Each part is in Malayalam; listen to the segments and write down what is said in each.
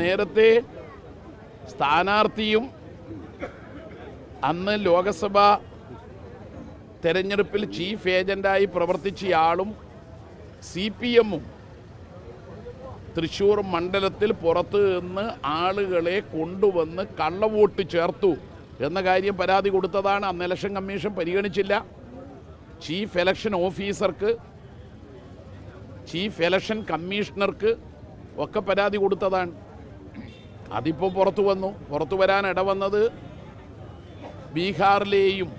നേരത്തെ സ്ഥാനാർത്ഥിയും അന്ന് ലോകസഭ തെരഞ്ഞെടുപ്പിൽ ചീഫ് ഏജന്റായി പ്രവർത്തിച്ചയാളും സി പി എമ്മും തൃശ്ശൂർ മണ്ഡലത്തിൽ പുറത്ത് നിന്ന് ആളുകളെ കൊണ്ടുവന്ന് കള്ളവോട്ട് ചേർത്തു എന്ന കാര്യം പരാതി കൊടുത്തതാണ്. അന്ന് ഇലക്ഷൻ കമ്മീഷൻ പരിഗണിച്ചില്ല. ചീഫ് ഇലക്ഷൻ ഓഫീസർക്ക് ചീഫ് ഇലക്ഷൻ കമ്മീഷണർക്ക് ഒക്കെ പരാതി കൊടുത്തതാണ്. അതിപ്പോൾ പുറത്തു വന്നു. പുറത്തു വരാൻ ഇടവന്നത് ബീഹാറിലെയും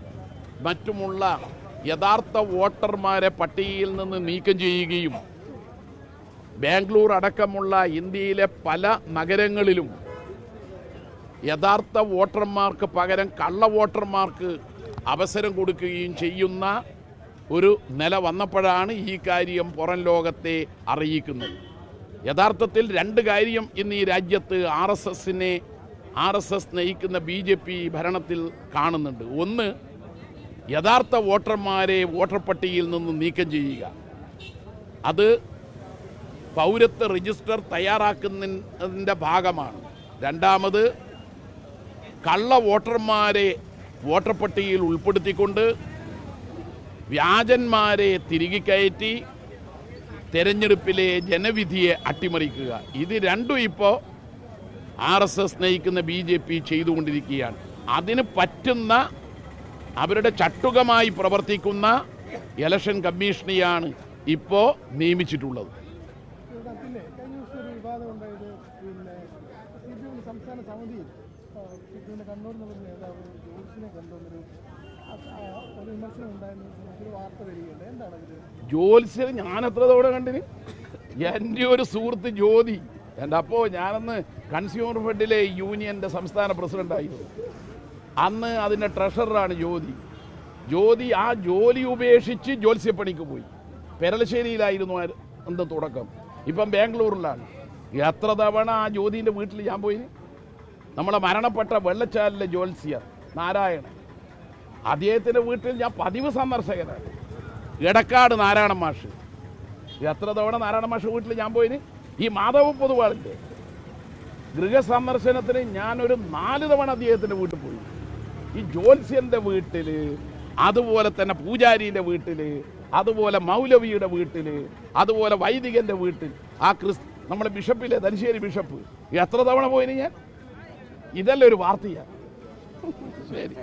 മറ്റുമുള്ള യഥാർത്ഥ വോട്ടർമാരെ പട്ടികയിൽ നിന്ന് നീക്കം ചെയ്യുകയും ബാംഗ്ലൂർ അടക്കമുള്ള ഇന്ത്യയിലെ പല നഗരങ്ങളിലും യഥാർത്ഥ വോട്ടർമാർക്ക് പകരം കള്ള വോട്ടർമാർക്ക് അവസരം കൊടുക്കുകയും ചെയ്യുന്ന ഒരു നില വന്നപ്പോഴാണ് ഈ കാര്യം പുറം ലോകത്തെ അറിയിക്കുന്നത്. യഥാർത്ഥത്തിൽ രണ്ട് കാര്യം ഇന്ന് ഈ രാജ്യത്ത് ആർ എസ് എസിനെ ആർ എസ് എസ് നയിക്കുന്ന ബി ജെ പി ഭരണത്തിൽ കാണുന്നുണ്ട്. ഒന്ന് യഥാർത്ഥ വോട്ടർമാരെ വോട്ടർ പട്ടികയിൽ നിന്ന് നീക്കം ചെയ്യുക. അത് പൗരത്വ രജിസ്റ്റർ തയ്യാറാക്കുന്നതിന്റെ ഭാഗമാണ്. രണ്ടാമത് കള്ള വോട്ടർമാരെ വോട്ടർ പട്ടികയിൽ ഉൾപ്പെടുത്തിക്കൊണ്ട് വ്യാജന്മാരെ തിരികെ കയറ്റി തെരഞ്ഞെടുപ്പിലെ ജനവിധിയെ അട്ടിമറിക്കുക. ഇത് രണ്ടും ഇപ്പോൾ ആർ എസ് എസ് നയിക്കുന്ന ബി ജെ പി ചെയ്തുകൊണ്ടിരിക്കുകയാണ്. അതിന് പറ്റുന്ന അവരുടെ ചട്ടുകമായി പ്രവർത്തിക്കുന്ന ഇലക്ഷൻ കമ്മീഷനെയാണ് ഇപ്പോൾ നിയമിച്ചിട്ടുള്ളത്. സംസ്ഥാന സമിതിയിൽ കണ്ണൂർ ഞാൻ എത്ര തവണ കണ്ടിന്? എന്റെ ഒരു സുഹൃത്ത് ജ്യോതി. എന്റെ അപ്പോൾ ഞാനന്ന് കൺസ്യൂമർ ഫെഡിലെ യൂണിയന്റെ സംസ്ഥാന പ്രസിഡന്റായിരുന്നു അന്ന് അതിന്റെ ട്രഷററാണ് ജ്യോതി. ജ്യോതി ആ ജോലി ഉപേക്ഷിച്ച് ജ്യോത്സ്യപ്പണിക്ക് പോയി. പെരളശ്ശേരിയിലായിരുന്നു അന്ന് തുടക്കം. ഇപ്പം ബാംഗ്ലൂരിലാണ്. എത്ര തവണ ആ ജ്യോതിന്റെ വീട്ടിൽ ഞാൻ പോയി നമ്മളെ മരണപ്പെട്ട വെള്ളച്ചാലിലെ ജ്യോത്സ്യ നാരായണൻ. അദ്ദേഹത്തിന്റെ വീട്ടിൽ ഞാൻ പതിവ് സന്ദർശകനാണ്. എടക്കാട് നാരായണ മാഷ്. എത്ര തവണ നാരായണ മാഷ് വീട്ടിൽ ഞാൻ പോയിന്? ഈ മാധവ് പൊതുവാളിന്റെ ഗൃഹസന്ദർശനത്തിന് ഞാനൊരു നാല് തവണ അദ്ദേഹത്തിന്റെ വീട്ടിൽ പോയി. ഈ ജോത്സ്യന്റെ വീട്ടിൽ അതുപോലെ തന്നെ പൂജാരിന്റെ വീട്ടിൽ അതുപോലെ മൗലവിയുടെ വീട്ടിൽ അതുപോലെ വൈദികന്റെ വീട്ടിൽ ആ ക്രിസ് നമ്മുടെ ബിഷപ്പിലെ തലശ്ശേരി ബിഷപ്പ്. എത്ര തവണ പോയിന് ഞാൻ? ഇതല്ല ഒരു വാർത്തയാണ് ശരി.